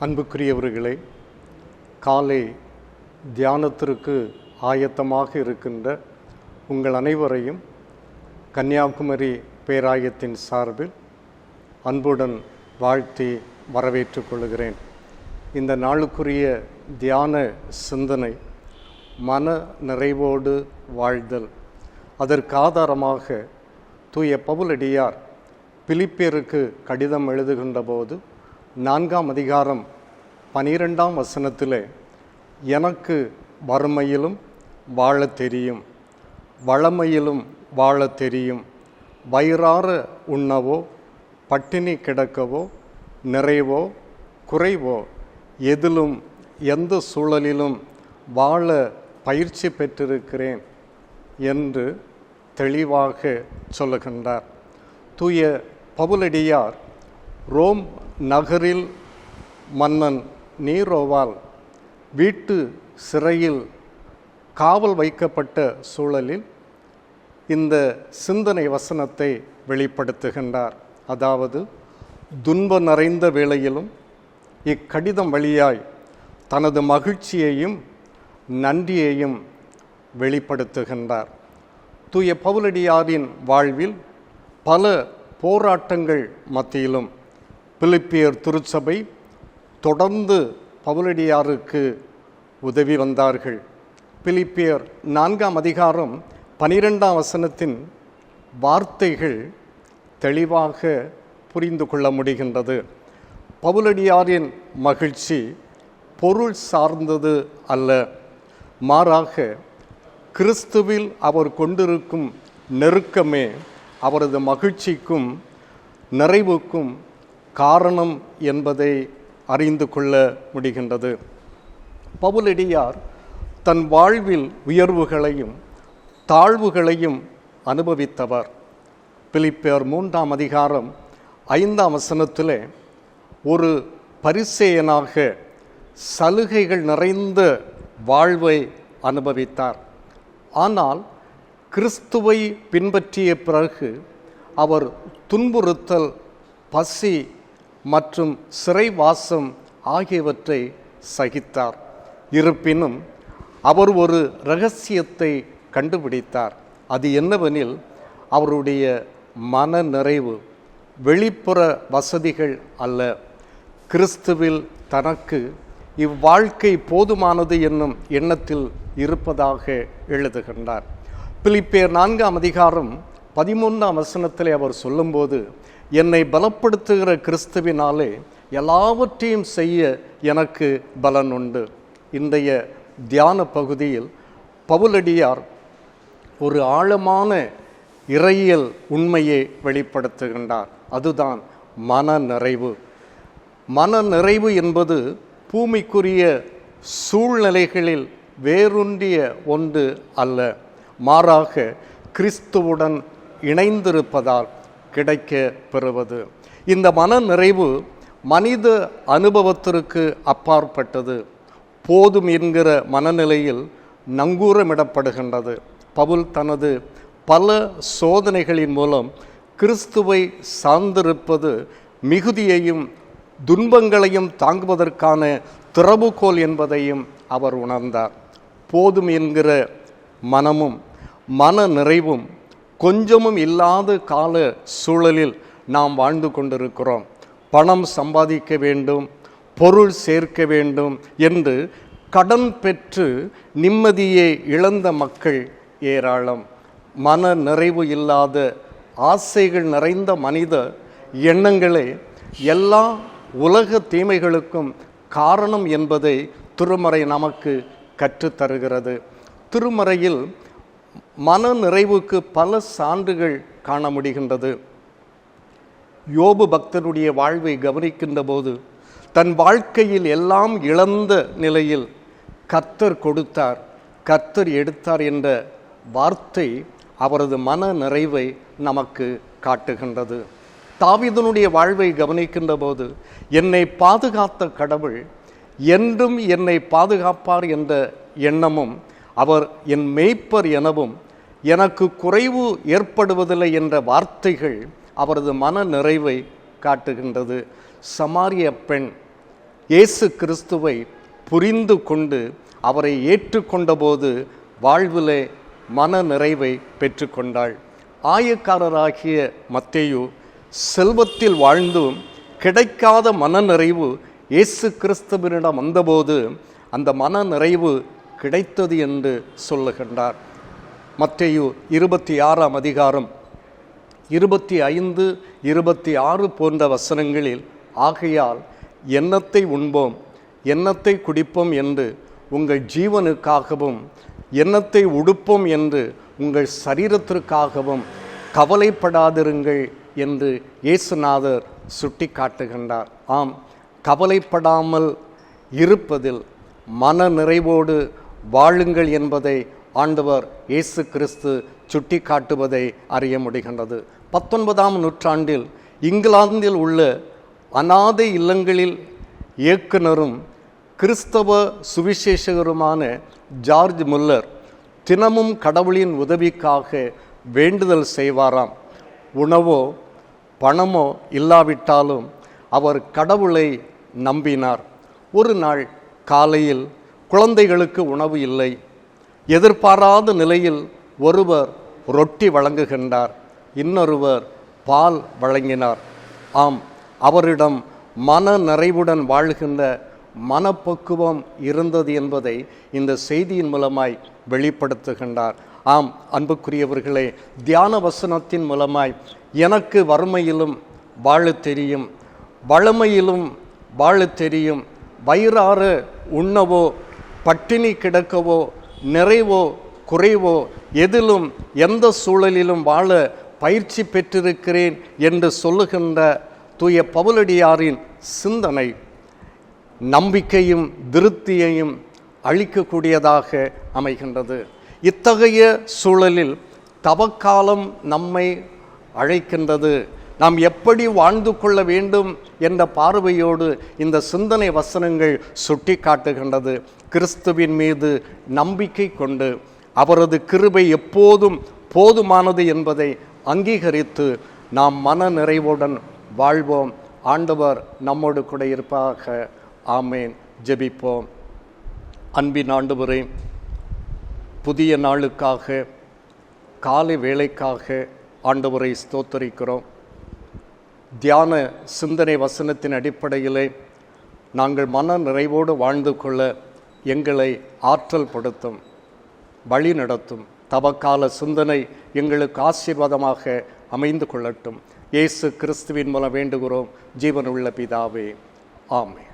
அன்புக்குரியவர்களே காலை தியானத்திற்கு ஆயத்தமாக இருக்கின்ற உங்கள் அனைவரையும் கன்னியாகுமரி பேராயத்தின் சார்பில் அன்புடன் வாழ்த்தி வரவேற்றுக் கொள்கிறேன். இந்த நாளுக்குரிய தியான சிந்தனை மன நிறைவோடு வாழ்தல். அதற்கு ஆதாரமாக தூய பவுலடியார் பிலிப்பியருக்கு கடிதம் எழுதுகின்ற போது நான்காம் அதிகாரம் பனிரெண்டாம் வசனத்திலே எனக்கு வறுமையிலும் வாழ தெரியும். வளமையிலும் வாழ தெரியும். வயிறார உண்ணவோ பட்டினி கிடக்கவோ நிறைவோ குறைவோ எதிலும் எந்த சூழலிலும் வாழ பயிற்சி பெற்றிருக்கிறேன் என்று தெளிவாக சொல்லுகின்றார். தூய பவுலடியார் ரோம் நகரில் மன்னன் நீரோவால் வீட்டு சிறையில் காவல் வைக்கப்பட்ட சூழலில் இந்த சிந்தனை வசனத்தை வெளிப்படுத்துகின்றார். அதாவது துன்ப நிறைந்த வேளையிலும் இக்கடிதம் வழியாய் தனது மகிழ்ச்சியையும் நன்றியையும் வெளிப்படுத்துகின்றார். தூய பவுலடியாரின் வாழ்வில் பல போராட்டங்கள் மத்தியிலும் பிலிப்பியர் திருச்சபை தொடர்ந்து பவுலடியாருக்கு உதவி வந்தார்கள். பிலிப்பியர் நான்காம் அதிகாரம் பனிரெண்டாம் வசனத்தின் வார்த்தைகள் தெளிவாக புரிந்து கொள்ள முடிகின்றது. பவுலடியாரின் மகிழ்ச்சி பொருள் சார்ந்தது அல்ல. மாறாக கிறிஸ்துவில் அவர் கொண்டிருக்கும் நெருக்கமே அவரது மகிழ்ச்சிக்கும் நிறைவுக்கும் காரணம் என்பதை அறிந்து கொள்ள முடிகின்றது. பவுலடியார் தன் வாழ்வில் உயர்வுகளையும் தாழ்வுகளையும் அனுபவித்தவர். பிலிப்பேர் மூன்றாம் அதிகாரம் ஐந்தாம் வசனத்திலே ஒரு பரிசேயனாக சலுகைகள் நிறைந்த வாழ்வை அனுபவித்தார். ஆனால் கிறிஸ்துவை பின்பற்றிய பிறகு அவர் துன்புறுத்தல் பசி மற்றும் சிறைவாசம் ஆகியவற்றை சகித்தார். இருப்பினும் அவர் ஒரு ரகசியத்தை கண்டுபிடித்தார். அது என்னவெனில் அவருடைய மன நிறைவு வெளிப்புற வசதிகள் அல்ல. கிறிஸ்துவில் தனக்கு இவ்வாழ்க்கை போதுமானது என்னும் எண்ணத்தில் இருப்பதாக எழுதுகின்றார். பிலிப்பேர் நான்காம் அதிகாரம் பதிமூன்றாம் வசனத்திலே அவர் சொல்லும்போது என்னை பலப்படுத்துகிற கிறிஸ்துவினாலே எல்லாவற்றையும் செய்ய எனக்கு பலன் உண்டு இன்றைய தியான பகுதியில் பவுலடியார் ஒரு ஆழமான இறையியல் உண்மையை வெளிப்படுத்துகின்றார். அதுதான் மன நிறைவு. மன நிறைவு என்பது பூமிக்குரிய சூழ்நிலைகளில் வேரூன்றிய ஒன்று அல்ல மாறாக கிறிஸ்துவுடன் இணைந்திருப்பதால். கிடைக்க பெறுவது இந்த மன நிறைவு மனித அனுபவத்திற்கு அப்பாற்பட்டது. போதும் என்கிற மனநிலையில் நங்கூரமிடப்படுகின்றது. பவுல் தனது பல சோதனைகளின் மூலம் கிறிஸ்துவை சார்ந்திருப்பது மிகுதியையும் துன்பங்களையும் தாங்குவதற்கான திறவுகோல் என்பதையும் அவர் உணர்ந்தார். போதும் என்கிற மனமும் மன நிறைவும் கொஞ்சமும் இல்லாத கால சூழலில் நாம் வாழ்ந்து கொண்டிருக்கிறோம். பணம் சம்பாதிக்க வேண்டும் பொருள் சேர்க்க வேண்டும் என்று கடன் பெற்று நிம்மதியை இழந்த மக்கள் ஏராளம். மன நிறைவு இல்லாத ஆசைகள் நிறைந்த மனித எண்ணங்களே எல்லா உலக தீமைகளுக்கும் காரணம் என்பதை திருமறை நமக்கு கற்றுத்தருகிறது. திருமறையில் மன நிறைவுக்கு பல சான்றுகள் காண முடிகின்றது யோபு பக்தனுடைய வாழ்வை கவனிக்கின்ற போது தன் வாழ்க்கையில் எல்லாம் இழந்த நிலையில் கர்த்தர் கொடுத்தார் கர்த்தர் எடுத்தார் என்ற வார்த்தை அவரது மன நிறைவை நமக்கு காட்டுகின்றது. தாவிதனுடைய வாழ்வை கவனிக்கின்ற போது என்னை பாதுகாத்த கடவுள் என்றும் என்னை பாதுகாப்பார் என்ற எண்ணமும் அவர் என் மெய்ப்பர் எனவும் எனக்கு குறைவு ஏற்படுவதில்லை என்ற வார்த்தைகள் அவரது மன நிறைவை காட்டுகின்றது. சமாரிய பெண் இயேசு கிறிஸ்துவை புரிந்து கொண்டு அவரை ஏற்றுக்கொண்டபோது வாழ்விலே மன நிறைவை பெற்றுக்கொண்டாள். ஆயக்காரராகிய மத்தேயு செல்வத்தில் வாழ்ந்தும் கிடைக்காத மனநிறைவு இயேசு கிறிஸ்துவனிடம் வந்தபோது அந்த மன நிறைவு கிடைத்தது என்று சொல்லுகின்றார். மற்றையு இருபத்தி ஆறாம் அதிகாரம் இருபத்தி ஐந்து இருபத்தி ஆறு போன்ற வசனங்களில் ஆகையால் எண்ணத்தை உண்போம் எண்ணத்தை குடிப்போம் என்று உங்கள் ஜீவனுக்காகவும் எண்ணத்தை உடுப்போம் என்று உங்கள் சரீரத்திற்காகவும் கவலைப்படாதிருங்கள் என்று இயேசுநாதர் சுட்டி காட்டுகின்றார் ஆம் கவலைப்படாமல் இருப்பதில் மன நிறைவோடு வாழுங்கள் என்பதை ஆண்டவர் இயேசு கிறிஸ்து சுட்டி காட்டுவதை அறிய முடிகின்றது. பத்தொன்பதாம் நூற்றாண்டில் இங்கிலாந்தில் உள்ள அனாதை இல்லங்களில் இயக்குனரும் கிறிஸ்தவ சுவிசேஷகருமான ஜார்ஜ் முல்லர் தினமும் கடவுளின் உதவிக்காக வேண்டுதல் செய்வாராம். உணவோ பணமோ இல்லாவிட்டாலும் அவர் கடவுளை நம்பினார். ஒரு நாள் காலையில் குழந்தைகளுக்கு உணவு இல்லை. எதிர்பாராத நிலையில் ஒருவர் ரொட்டி வழங்குகின்றார். இன்னொருவர் பால் வழங்கினார். ஆம் அவரிடம் மன நிறைவுடன் வாழ்கின்ற மனப்பக்குவம் இருந்தது என்பதை இந்த செய்தியின் மூலமாய் வெளிப்படுத்துகின்றார். ஆம் அன்புக்குரியவர்களே தியான வசனத்தின் மூலமாய் எனக்கு வறுமையிலும் வாழ தெரியும். வளமையிலும் வாழ தெரியும். வயிறாறு உண்ணவோ பட்டினி கிடக்கவோ நிறைவோ குறைவோ எதிலும் எந்த சூழலிலும் வாழ பயிற்சி பெற்றிருக்கிறேன் என்று சொல்லுகின்ற தூய பவுலடியாரின் சிந்தனை நம்பிக்கையும் திருப்தியையும் அளிக்கக்கூடியதாக அமைகின்றது. இத்தகைய சூழலில் தவக்காலம் நம்மை அழைக்கின்றது. நாம் எப்படி வாழ்ந்து கொள்ள வேண்டும் என்ற பார்வையோடு இந்த சிந்தனை வசனங்கள் சுட்டி காட்டுகின்றது கிறிஸ்துவின் மீது நம்பிக்கை கொண்டு அவரது கிருபை எப்போதும் போதுமானது என்பதை அங்கீகரித்து நாம் மன நிறைவுடன் வாழ்வோம். ஆண்டவர் நம்மோடு கூட இருப்பாக. ஆமேன். ஜெபிப்போம். அன்பின் ஆண்டுவரே புதிய நாளுக்காக காலை வேலைக்காக ஆண்டவரை ஸ்தோத்தரிக்கிறோம். தியான சிந்தனை வசனத்தின் அடிப்படையிலே நாங்கள் மன நிறைவோடு வாழ்ந்து கொள்ள எங்களை ஆற்றல் படுத்தும் வழி நடத்தும் தவக்கால சிந்தனை எங்களுக்கு ஆசீர்வாதமாக அமைந்து கொள்ளட்டும். இயேசு கிறிஸ்துவின் மூலம் வேண்டுகிறோம். ஜீவனுள்ள பிதாவே ஆமே